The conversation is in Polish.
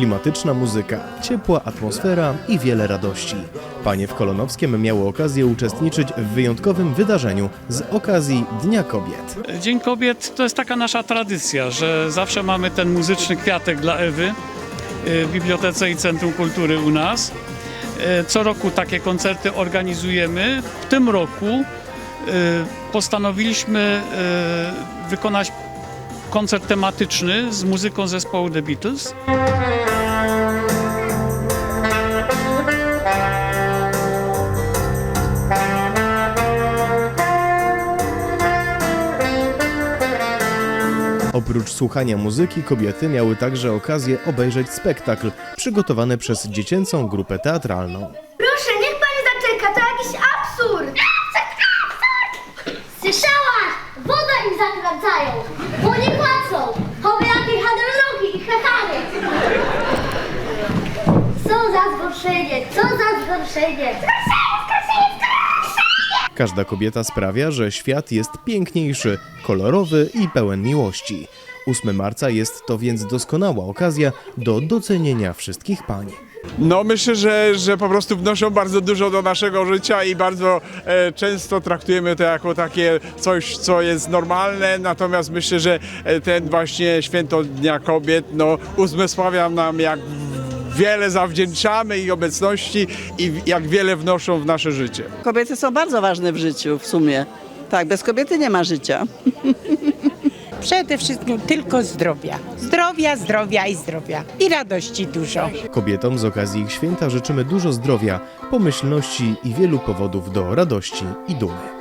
Klimatyczna muzyka, ciepła atmosfera i wiele radości. Panie w Kolonowskiem miały okazję uczestniczyć w wyjątkowym wydarzeniu z okazji Dnia Kobiet. Dzień Kobiet to jest taka nasza tradycja, że zawsze mamy ten muzyczny kwiatek dla Ewy y, w Bibliotece i Centrum Kultury u nas. Y, Co roku takie koncerty organizujemy. W tym roku y, postanowiliśmy wykonać koncert tematyczny z muzyką zespołu The Beatles. Oprócz słuchania muzyki, kobiety miały także okazję obejrzeć spektakl przygotowany przez dziecięcą grupę teatralną. Proszę, niech pani zaczeka, to jakiś absurd! Słyszałaś? Wodę im zakręcają, bo nie płacą! Chowy jakie hadronogi i hehany! Co za zgorszenie, co za zgorszenie, zgorszenie! Każda kobieta sprawia, że świat jest piękniejszy, kolorowy i pełen miłości. 8 marca jest to więc doskonała okazja do docenienia wszystkich pań. No myślę, że, że po prostu wnoszą bardzo dużo do naszego życia i bardzo e, często traktujemy to jako takie coś, co jest normalne, natomiast myślę, że e, ten właśnie święto Dnia Kobiet no, uzmysławia nam jak wiele zawdzięczamy ich obecności i jak wiele wnoszą w nasze życie. Kobiety są bardzo ważne w życiu w sumie. Tak, bez kobiety nie ma życia. Przede wszystkim tylko zdrowia. Zdrowia, zdrowia i zdrowia. I radości dużo. Kobietom z okazji ich święta życzymy dużo zdrowia, pomyślności i wielu powodów do radości i dumy.